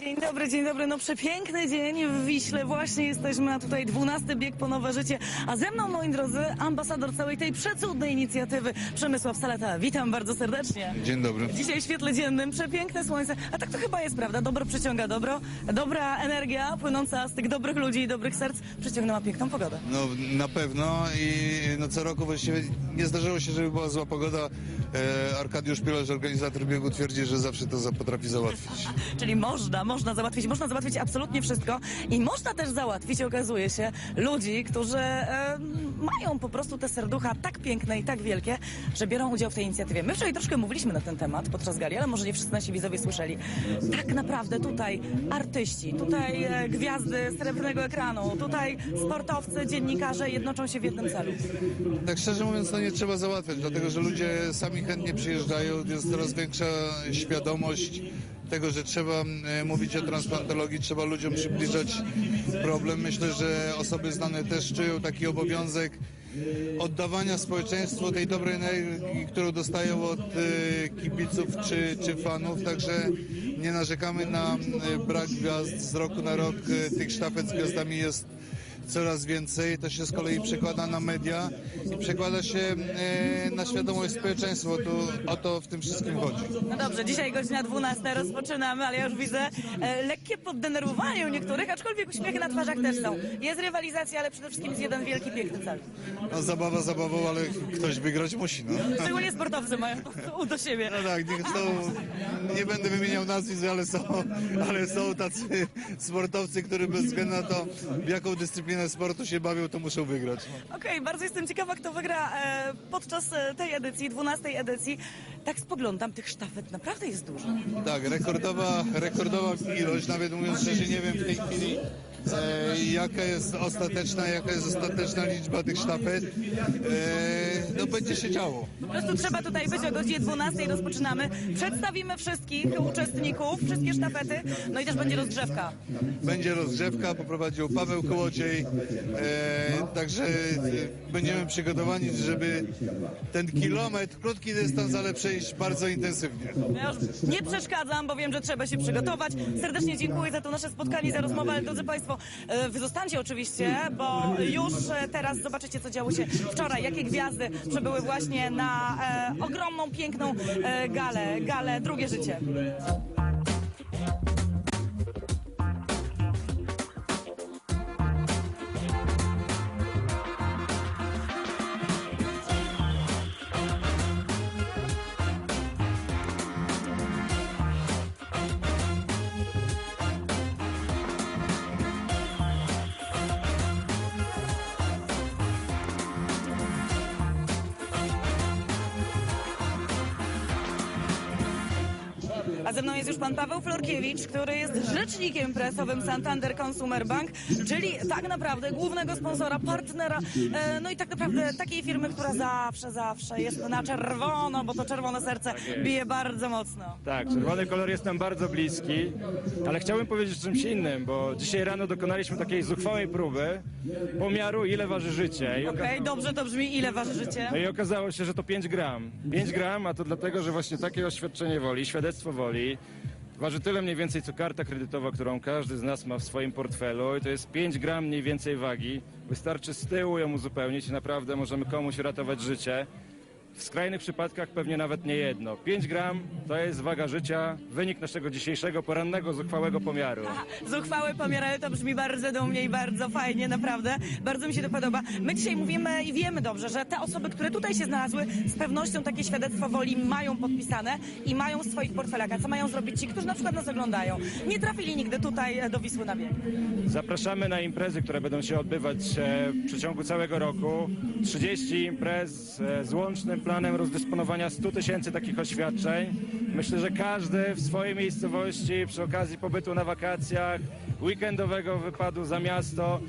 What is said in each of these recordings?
Dzień dobry, dzień dobry. No przepiękny dzień w Wiśle. Właśnie jesteśmy, a tutaj 12 bieg po nowe życie. A ze mną, moi drodzy, ambasador całej tej przecudnej inicjatywy, Przemysław Saleta. Witam bardzo serdecznie. Dzień dobry. Dzisiaj w świetle dziennym, przepiękne słońce. A tak to chyba jest, prawda? Dobro przyciąga dobro. Dobra energia płynąca z tych dobrych ludzi i dobrych serc przyciągnęła piękną pogodę. No na pewno i no, co roku właściwie nie zdarzyło się, żeby była zła pogoda. E, Arkadiusz Pilarz, organizator biegu, twierdzi, że zawsze to potrafi załatwić. Czyli można, można załatwić, można załatwić absolutnie wszystko i można też załatwić, okazuje się, ludzi, którzy e, mają po prostu te serducha tak piękne i tak wielkie, że biorą udział w tej inicjatywie. My wczoraj troszkę mówiliśmy na ten temat podczas gali, ale może nie wszyscy nasi widzowie słyszeli. Tak naprawdę tutaj artyści, tutaj e, gwiazdy srebrnego ekranu, tutaj sportowcy, dziennikarze jednoczą się w jednym celu. Tak szczerze mówiąc, to nie trzeba załatwiać, dlatego że ludzie sami chętnie przyjeżdżają, jest coraz większa świadomość tego, że trzeba e, mówić o transplantologii, trzeba ludziom przybliżać problem. Myślę, że osoby znane też czują taki obowiązek oddawania społeczeństwu tej dobrej energii, którą dostają od e, kibiców czy, czy fanów, także nie narzekamy na e, brak gwiazd. Z roku na rok tych sztafet z gwiazdami jest coraz więcej. To się z kolei przekłada na media i przekłada się e, na świadomość społeczeństwa. Tu, o to w tym wszystkim chodzi. No dobrze, dzisiaj godzina 12 rozpoczynamy, ale ja już widzę e, lekkie poddenerwowanie u niektórych, aczkolwiek uśmiechy na twarzach też są. Jest rywalizacja, ale przede wszystkim jest jeden wielki, piękny cel. No, zabawa zabawą, ale ktoś wygrać musi. No. Szczególnie sportowcy mają to do siebie. No tak, niech są, nie będę wymieniał nazwisk, ale są, ale są tacy sportowcy, którzy bez względu na to, w jaką dyscyplinę sportu się bawią, to muszą wygrać. Okej, bardzo jestem ciekawa, kto wygra e, podczas e, tej edycji, 12 edycji. Tak spoglądam, tych sztafet naprawdę jest dużo. Tak, rekordowa, rekordowa ilość, nawet mówiąc szczerze, nie wiem w tej chwili e, jaka jest ostateczna, jaka jest ostateczna liczba tych sztafet. E, no będzie się działo. Po prostu trzeba tutaj być o godzinie 12 rozpoczynamy. Przedstawimy wszystkich uczestników, wszystkie sztafety, no i też będzie rozgrzewka. Będzie rozgrzewka, poprowadził Paweł Kołodziej, e, także będziemy przygotowani, żeby ten kilometr, krótki dystans, ale przejść bardzo intensywnie. Ja nie przeszkadzam, bo wiem, że trzeba się przygotować. Serdecznie dziękuję za to nasze spotkanie, za rozmowę, ale drodzy Państwo, e, wy zostańcie oczywiście, bo już e, teraz zobaczycie, co działo się wczoraj, jakie gwiazdy przybyły właśnie na e, ogromną, piękną e, galę, galę Drugie Życie. A ze mną jest już pan Paweł Florkiewicz, który jest rzecznikiem presowym Santander Consumer Bank, czyli tak naprawdę głównego sponsora, partnera, e, no i tak naprawdę takiej firmy, która zawsze, zawsze jest na czerwono, bo to czerwone serce bije bardzo mocno. Tak, czerwony kolor jest nam bardzo bliski, ale chciałbym powiedzieć o czymś innym, bo dzisiaj rano dokonaliśmy takiej zuchwałej próby pomiaru, ile waży życie. Okej, dobrze to brzmi. Ile waży życie? no i okazało się, że to 5 gram. 5 gram, a to dlatego, że właśnie takie oświadczenie woli, świadectwo woli waży tyle mniej więcej co karta kredytowa, którą każdy z nas ma w swoim portfelu i to jest 5 gram mniej więcej wagi. Wystarczy z tyłu ją uzupełnić i naprawdę możemy komuś uratować życie. W skrajnych przypadkach pewnie nawet nie jedno. 5 gram to jest waga życia, wynik naszego dzisiejszego porannego, zuchwałego pomiaru. Zuchwały pomiar, ale to brzmi bardzo dumnie i bardzo fajnie, naprawdę. Bardzo mi się to podoba. My dzisiaj mówimy i wiemy dobrze, że te osoby, które tutaj się znalazły, z pewnością takie świadectwo woli mają podpisane i mają w swoich portfelach. A co mają zrobić ci, którzy na przykład nas oglądają? Nie trafili nigdy tutaj do Wisły na bieg. Zapraszamy na imprezy, które będą się odbywać e, w przeciągu całego roku. 30 imprez e, z łącznym planem rozdysponowania 100 tysięcy takich oświadczeń. Myślę, że każdy w swojej miejscowości przy okazji pobytu na wakacjach, weekendowego wypadu za miasto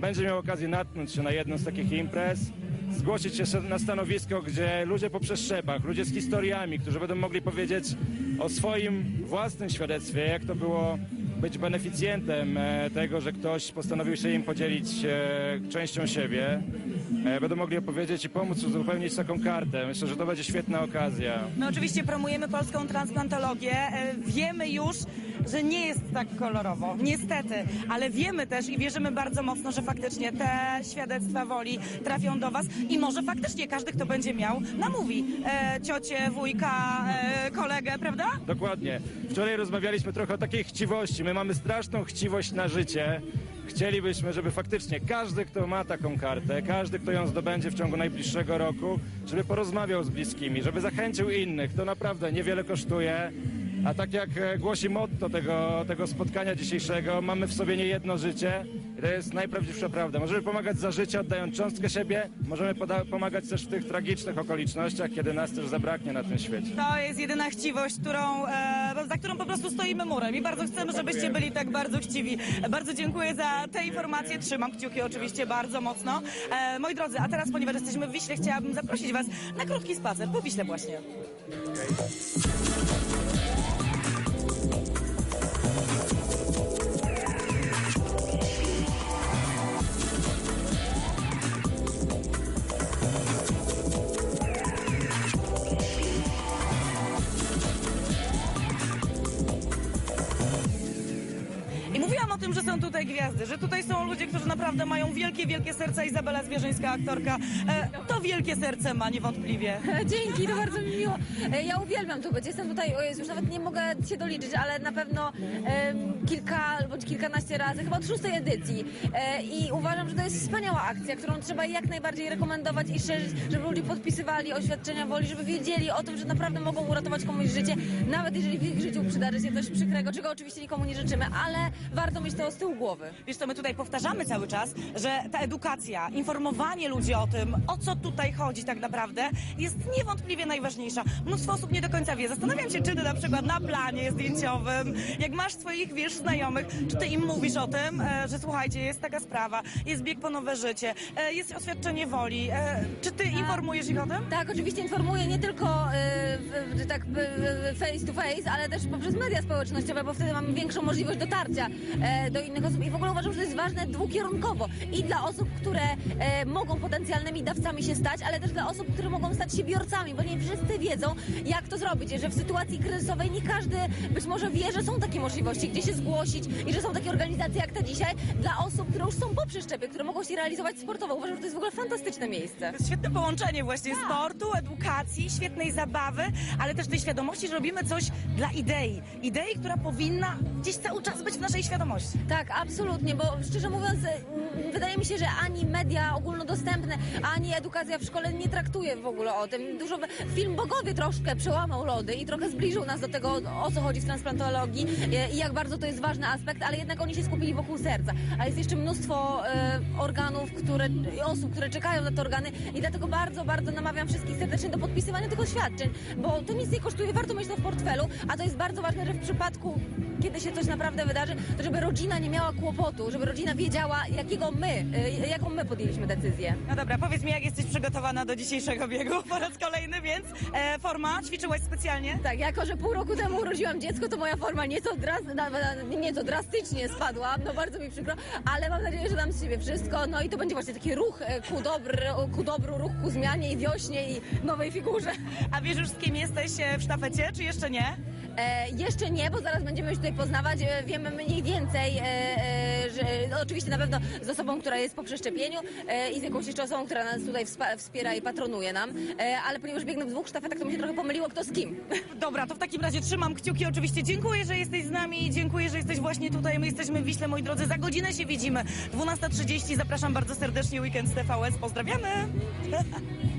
będzie miał okazję natknąć się na jedną z takich imprez. Zgłosić się na stanowisko, gdzie ludzie po przeszczepach, ludzie z historiami, którzy będą mogli powiedzieć o swoim własnym świadectwie, jak to było być beneficjentem e, tego, że ktoś postanowił się im podzielić e, częścią siebie. E, Będą mogli opowiedzieć i pomóc uzupełnić taką kartę. Myślę, że to będzie świetna okazja. My oczywiście promujemy polską transplantologię. Wiemy już, że nie jest tak kolorowo. Niestety. Ale wiemy też i wierzymy bardzo mocno, że faktycznie te świadectwa woli trafią do Was i może faktycznie każdy, kto będzie miał, namówi e, ciocię, wujka, e, kolegę, prawda? Dokładnie. Wczoraj rozmawialiśmy trochę o takiej chciwości. My mamy straszną chciwość na życie. Chcielibyśmy, żeby faktycznie każdy, kto ma taką kartę, każdy, kto ją zdobędzie w ciągu najbliższego roku, żeby porozmawiał z bliskimi, żeby zachęcił innych. To naprawdę niewiele kosztuje. A tak jak e, głosi motto tego, tego spotkania dzisiejszego, mamy w sobie nie jedno życie. I to jest najprawdziwsza prawda. Możemy pomagać za życie, oddając cząstkę siebie. Możemy pomagać też w tych tragicznych okolicznościach, kiedy nas też zabraknie na tym świecie. To jest jedyna chciwość, którą, e, za którą po prostu stoimy murem i bardzo chcemy, żebyście byli tak bardzo chciwi. Bardzo dziękuję za te informacje. Trzymam kciuki oczywiście bardzo mocno. E, moi drodzy, a teraz, ponieważ jesteśmy w Wiśle, chciałabym zaprosić Was na krótki spacer po Wiśle właśnie. I gwiazdy, że tutaj są ludzie, którzy naprawdę mają wielkie, wielkie serca. Izabela Zwierzyńska, aktorka, e, to wielkie serce ma niewątpliwie. Dzięki, to bardzo mi miło. E, Ja uwielbiam tu być. Jestem tutaj, o Jezu, już nawet nie mogę się doliczyć, ale na pewno em, kilka bądź kilkanaście razy, chyba od szóstej edycji. E, I uważam, że to jest wspaniała akcja, którą trzeba jak najbardziej rekomendować i szerzyć, żeby ludzie podpisywali oświadczenia woli, żeby wiedzieli o tym, że naprawdę mogą uratować komuś życie, nawet jeżeli w ich życiu przydarzy się coś przykrego, czego oczywiście nikomu nie życzymy, ale warto mieć to z tyłu głowy. Wiesz co, my tutaj powtarzamy cały czas, że ta edukacja, informowanie ludzi o tym, o co tutaj chodzi tak naprawdę, jest niewątpliwie najważniejsza. Mnóstwo osób nie do końca wie. Zastanawiam się, czy ty na przykład na planie zdjęciowym, jak masz swoich, wiesz, znajomych, czy ty im mówisz o tym, e, że słuchajcie, jest taka sprawa, jest bieg po nowe życie, e, jest oświadczenie woli. E, czy ty informujesz ich o tym? Tak, oczywiście informuję nie tylko tak face to face, ale też poprzez media społecznościowe, bo wtedy mamy większą możliwość dotarcia do innych osób i w ogóle uważam, że to jest ważne dwukierunkowo i dla osób, które e, mogą potencjalnymi dawcami się stać, ale też dla osób, które mogą stać się biorcami, bo nie wszyscy wiedzą, jak to zrobić, że w sytuacji kryzysowej nie każdy być może wie, że są takie możliwości, gdzie się zgłosić i że są takie organizacje jak ta dzisiaj dla osób, które już są po przeszczepie, które mogą się realizować sportowo. Uważam, że to jest w ogóle fantastyczne miejsce. To jest świetne połączenie właśnie sportu, edukacji, świetnej zabawy, ale też tej świadomości, że robimy coś dla idei. Idei, która powinna gdzieś cały czas być w naszej świadomości. Tak, absolutnie, bo szczerze mówiąc, mm, wydaje mi się, że ani media ogólnodostępne, ani edukacja w szkole nie traktuje w ogóle o tym. Dużo film Bogowie troszkę przełamał lody i trochę zbliżył nas do tego, o co chodzi w transplantologii e, i jak bardzo to jest ważny aspekt, ale jednak oni się skupili wokół serca. A jest jeszcze mnóstwo e, organów, które, osób, które czekają na te organy i dlatego bardzo, bardzo namawiam wszystkich serdecznie do podpisywania tych oświadczeń, bo to nic nie kosztuje, warto mieć to w portfelu, a to jest bardzo ważne, że w przypadku kiedy się coś naprawdę wydarzy, to żeby rodzina nie miała kłopotu, żeby rodzina wiedziała, jakiego my, y, jaką my podjęliśmy decyzję. No dobra, powiedz mi, jak jesteś przygotowana do dzisiejszego biegu po raz kolejny, więc e, forma, ćwiczyłaś specjalnie? Tak, jako że pół roku temu urodziłam dziecko, to moja forma nieco, dras, nieco drastycznie spadła, no bardzo mi przykro, ale mam nadzieję, że dam z siebie wszystko, no i to będzie właśnie taki ruch e, ku, dobr, ku dobru, ruch ku zmianie i wiośnie i nowej figurze. A wiesz już, z kim jesteś e, w sztafecie, czy jeszcze nie? E, jeszcze nie, bo zaraz będziemy już tutaj poznawać. E, wiemy mniej więcej, e, e, że no, oczywiście na pewno z osobą, która jest po przeszczepieniu e, i z jakąś jeszcze osobą, która nas tutaj wspa- wspiera i patronuje nam. E, ale ponieważ biegnę w dwóch sztafetach, to mi się trochę pomyliło, kto z kim. Dobra, to w takim razie trzymam kciuki. Oczywiście dziękuję, że jesteś z nami. Dziękuję, że jesteś właśnie tutaj. My jesteśmy w Wiśle, moi drodzy. Za godzinę się widzimy. 12.30. Zapraszam bardzo serdecznie. Weekend z TVS. Pozdrawiamy.